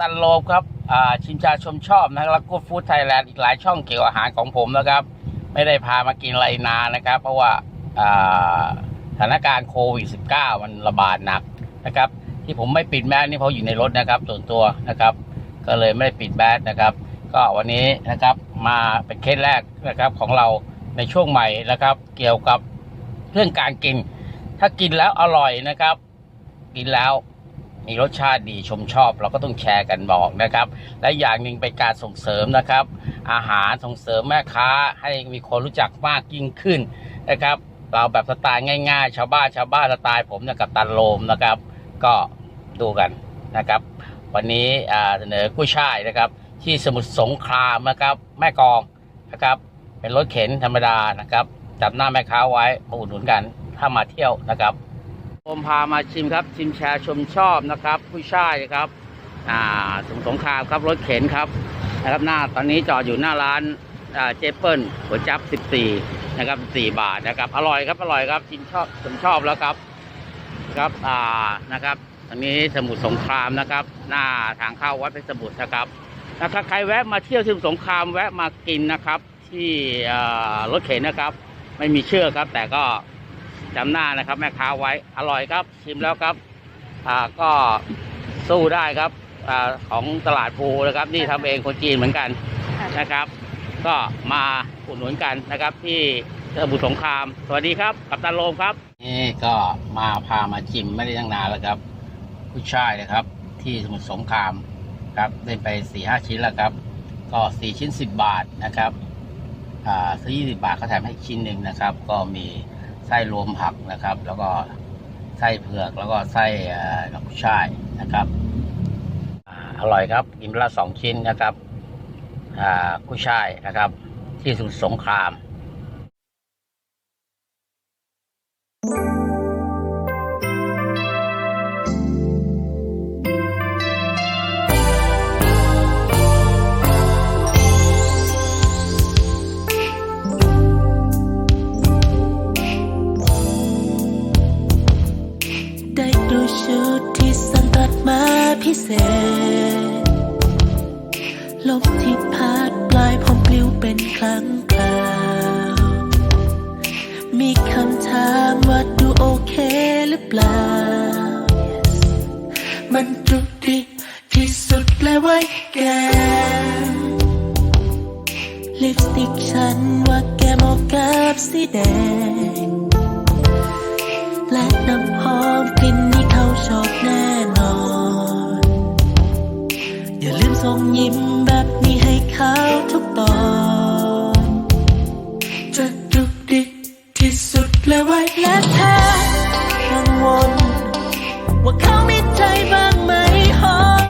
ตันโลบครับชินชาชมชอบนะครับแล้วก็ฟู้ดไทยแลนด์อีกหลายช่องเกี่ยวกับอาหารของผมนะครับ ไม่ได้พามากินไรนานนะครับ เพราะว่าอ่าสถานการณ์โควิด -19 มันระบาดหนักนะครับ ที่ผมไม่ปิดแมสนี่เพราะอยู่ในรถนะครับ ส่วนตัวนะครับ ก็เลยไม่ได้ปิดแมสนะครับ ก็วันนี้นะครับมาเป็นเคสแรกนะครับของเราในช่วงใหม่นะครับ เกี่ยวกับเรื่องการกิน ถ้ากินแล้วอร่อยนะครับ กินแล้ว มีรสชาติดีชมชอบ เราก็ต้องแชร์กันบอกนะครับ และอย่างหนึ่งเป็นการส่งเสริมนะครับ อาหารส่งเสริมแม่ค้าให้มีคนรู้จักมากยิ่งขึ้นนะครับ เราแบบสไตล์ง่าย ๆ ชาวบ้านชาวบ้านสไตล์ผมเนี่ยกับตันโลมนะครับ ก็ดูกันนะครับ วันนี้เสนอกุ้ยช่ายนะครับ ที่สมุทรสงครามนะครับ แม่กองนะครับ เป็นรถเข็นธรรมดานะครับจับหน้าแม่ค้าไว้มาอุดหนุนกันถ้ามาเที่ยวนะครับ ผมพามาชิมครับ ชิมแชร์ชมชอบนะครับผู้ชายครับ อ่าสมุทรสงครามครับรถเข็นครับนะครับหน้าตอนนี้จอดอยู่หน้าร้านอ่าเจเปิลหัวจับ 14 นะครับ 4 บาทนะครับ อร่อยครับอร่อยครับชิมชอบชมชอบแล้วครับครับอ่านะครับตอนนี้สมุทรสงครามนะครับ หน้าทางเข้าวัดเพชรสมุทรนะครับถ้าใครแวะมาเที่ยวสมุทรสงครามแวะมากินนะครับ ที่อ่ารถเข็นนะครับ ไม่มีเชื่อครับ แต่ก็ จำหน้านะครับ แม่ค้าไว้อร่อยครับ ชิมแล้วครับ อ่าก็สู้ได้ครับอ่าของตลาดภูนะครับ นี่ทำเองคนจีนเหมือนกันนะครับ ก็มาอุดหนุนกันนะครับ ที่สมุทรสงคราม สวัสดีครับ กัปตันโลมครับ นี่ก็มาพามาชิมไม่ได้ตั้งนานแล้วครับผู้ชายนะครับ ที่สมุทรสงครามครับได้ไปสี่ห้าชิ้นแล้วครับ ก็สี่ชิ้นสิบบาทนะครับ อ่าซื้อยี่สิบาทเขาแถมให้ชิ้นหนึ่งนะครับ ก็มี ไส้รวมผักนะครับ แล้วก็ไส้เผือกแล้วก็ไส้ดอกช่ายนะครับอร่อยครับกินละสองชิ้นนะครับ อ่ากุช่ายนะครับ ที่สุดสงคราม พิเศษ ลมที่พัดปลายผมปลิวเป็นครั้งคราว มีคำถามว่าดูโอเคหรือเปล่า Yes มันจุกดิกที่สุดเลยไว้แก ลิปสติกฉันว่าแกเหมาะกับสีแดง และน้ำหอมกลิ่นนี้เขาชอบแน่ อย่าลืมส่งยิ้มแบบนี้ให้เขาทุกตอนจะดุกดิกที่สุดเลยไว้และเธอกังวลว่าเขามีใจบ้าง